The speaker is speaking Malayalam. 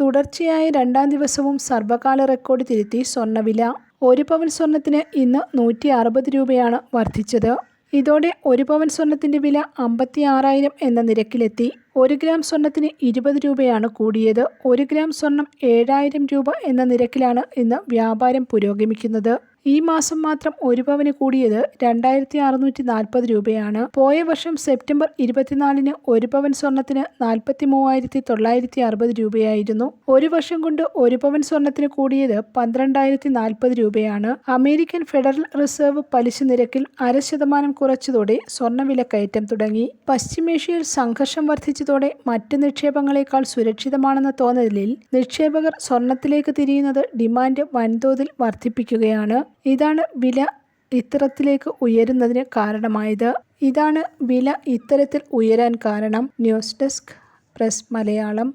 തുടർച്ചയായ രണ്ടാം ദിവസവും സർവകാല റെക്കോർഡ് തിരുത്തി സ്വർണവില ഒരു പവൻ സ്വർണത്തിന് ഇന്ന് നൂറ്റി അറുപത് രൂപയാണ് വർദ്ധിച്ചത്. ഇതോടെ ഒരു പവൻ സ്വർണത്തിന്റെ വില അമ്പത്തി ആറായിരം എന്ന നിരക്കിലെത്തി. ഒരു ഗ്രാം സ്വർണത്തിന് ഇരുപത് രൂപയാണ് കൂടിയത്. ഒരു ഗ്രാം സ്വർണം ഏഴായിരം രൂപ എന്ന നിരക്കിലാണ് ഇന്ന് വ്യാപാരം പുരോഗമിക്കുന്നത്. ഈ മാസം മാത്രം ഒരു പവന് കൂടിയത് രണ്ടായിരത്തി അറുന്നൂറ്റി നാൽപ്പത് രൂപയാണ്. പോയ വർഷം സെപ്റ്റംബർ ഇരുപത്തിനാലിന് ഒരു പവൻ സ്വർണത്തിന് നാൽപ്പത്തി മൂവായിരത്തി തൊള്ളായിരത്തി അറുപത് രൂപയായിരുന്നു. ഒരു വർഷം കൊണ്ട് ഒരു പവൻ സ്വർണത്തിന് കൂടിയത് പന്ത്രണ്ടായിരത്തി നാൽപ്പത് രൂപയാണ്. അമേരിക്കൻ ഫെഡറൽ റിസർവ് പലിശ നിരക്കിൽ അര ശതമാനം കുറച്ചതോടെ സ്വർണവില കയറ്റം തുടങ്ങി. പശ്ചിമേഷ്യയിൽ സംഘർഷം വർദ്ധിച്ചതോടെ മറ്റ് നിക്ഷേപങ്ങളെക്കാൾ സുരക്ഷിതമാണെന്ന തോന്നലിൽ നിക്ഷേപകർ സ്വർണത്തിലേക്ക് തിരിയുന്നത് ഡിമാൻഡ് വൻതോതിൽ വർദ്ധിപ്പിക്കുകയാണ്. ഇതാണ് വില ഇത്തരത്തിലേക്ക് ഉയരുന്നതിന് കാരണമായത്. ഇതാണ് വില ഇത്തരത്തിൽ ഉയരാൻ കാരണം. News desk press Malayalam.